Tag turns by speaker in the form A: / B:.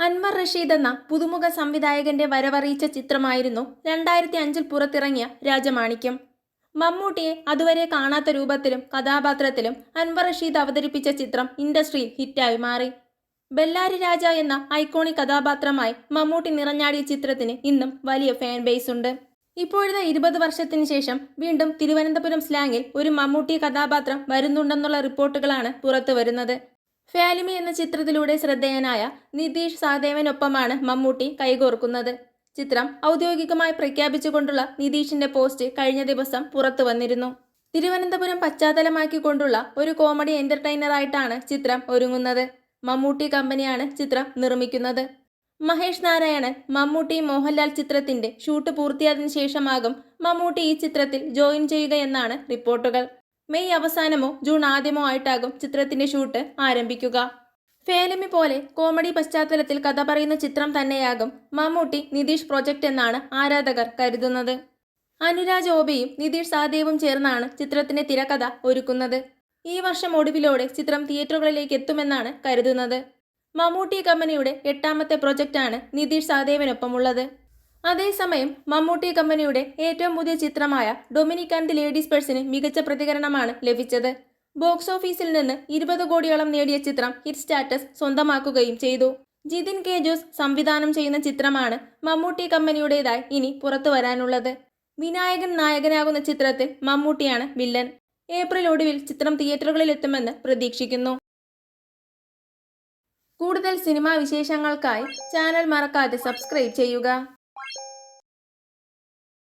A: അൻവർ റഷീദ് എന്ന പുതുമുഖ സംവിധായകന്റെ വരവറിയിച്ച ചിത്രമായിരുന്നു രണ്ടായിരത്തി അഞ്ചിൽ പുറത്തിറങ്ങിയ രാജമാണിക്യം. മമ്മൂട്ടിയെ അതുവരെ കാണാത്ത രൂപത്തിലും കഥാപാത്രത്തിലും അൻവർ റഷീദ് അവതരിപ്പിച്ച ചിത്രം ഇൻഡസ്ട്രിയിൽ ഹിറ്റായി മാറി. ബെല്ലാരി രാജ എന്ന ഐക്കോണിക് കഥാപാത്രമായി മമ്മൂട്ടി നിറഞ്ഞാടിയ ചിത്രത്തിന് ഇന്നും വലിയ ഫാൻ ബേസ് ഉണ്ട്. ഇപ്പോഴത്തെ ഇരുപത് വർഷത്തിന് ശേഷം വീണ്ടും തിരുവനന്തപുരം സ്ലാങ്ങിൽ ഒരു മമ്മൂട്ടി കഥാപാത്രം വരുന്നുണ്ടെന്നുള്ള റിപ്പോർട്ടുകളാണ് പുറത്തു വരുന്നത് ഫാലിമി എന്ന ചിത്രത്തിലൂടെ ശ്രദ്ധേയനായ നിതീഷ് സഹദേവനൊപ്പമാണ് മമ്മൂട്ടി കൈകോർക്കുന്നത്. ചിത്രം ഔദ്യോഗികമായി പ്രഖ്യാപിച്ചുകൊണ്ടുള്ള നിതീഷിന്റെ പോസ്റ്റ് കഴിഞ്ഞ ദിവസം പുറത്തു വന്നിരുന്നു. തിരുവനന്തപുരം പശ്ചാത്തലമാക്കിക്കൊണ്ടുള്ള ഒരു കോമഡി എന്റർടൈനറായിട്ടാണ് ചിത്രം ഒരുങ്ങുന്നത്. മമ്മൂട്ടി കമ്പനിയാണ് ചിത്രം നിർമ്മിക്കുന്നത്. മഹേഷ് നാരായണൻ മമ്മൂട്ടി മോഹൻലാൽ ചിത്രത്തിന്റെ ഷൂട്ട് പൂർത്തിയായതിനു ശേഷമാകും മമ്മൂട്ടി ഈ ചിത്രത്തിൽ ജോയിൻ ചെയ്യുകയെന്നാണ് റിപ്പോർട്ടുകൾ. മെയ് അവസാനമോ ജൂൺ ആദ്യമോ ആയിട്ടാകും ചിത്രത്തിന്റെ ഷൂട്ട് ആരംഭിക്കുക. ഫേലമി പോലെ കോമഡി പശ്ചാത്തലത്തിൽ കഥ പറയുന്ന ചിത്രം തന്നെയാകും മമ്മൂട്ടി നിതീഷ് പ്രൊജക്ട് എന്നാണ് ആരാധകർ കരുതുന്നത്. അനുരാജ് ഓബയും നിതീഷ് സാദേവും ചേർന്നാണ് ചിത്രത്തിന്റെ തിരക്കഥ ഒരുക്കുന്നത്. ഈ വർഷം ഒടുവിലോടെ ചിത്രം തിയേറ്ററുകളിലേക്ക് എത്തുമെന്നാണ് കരുതുന്നത്. മമ്മൂട്ടി കമ്പനിയുടെ എട്ടാമത്തെ പ്രൊജക്റ്റാണ് നിതീഷ് സഹദേവനൊപ്പമുള്ളത്. അതേസമയം മമ്മൂട്ടി കമ്പനിയുടെ ഏറ്റവും പുതിയ ചിത്രമായ ഡൊമിനിക് ആൻഡ് ദി ലേഡീസ് പേഴ്സിന് മികച്ച പ്രതികരണമാണ് ലഭിച്ചത്. ബോക്സ് ഓഫീസിൽ നിന്ന് ഇരുപത് കോടിയോളം നേടിയ ചിത്രം ഹിറ്റ് സ്റ്റാറ്റസ് സ്വന്തമാക്കുകയും ചെയ്തു. ജിതിൻ കെ ജോസ് സംവിധാനം ചെയ്യുന്ന ചിത്രമാണ് മമ്മൂട്ടി കമ്പനിയുടേതായി ഇനി പുറത്തു വരാനുള്ളത്. വിനായകൻ നായകനാകുന്ന ചിത്രത്തിൽ മമ്മൂട്ടിയാണ് വില്ലൻ. ഏപ്രിൽ ഒടുവിൽ ചിത്രം തിയേറ്ററുകളിൽ എത്തുമെന്ന് പ്രതീക്ഷിക്കുന്നു. കൂടുതൽ സിനിമാ വിശേഷങ്ങൾക്കായി ചാനൽ മറക്കാതെ സബ്സ്ക്രൈബ് ചെയ്യുക.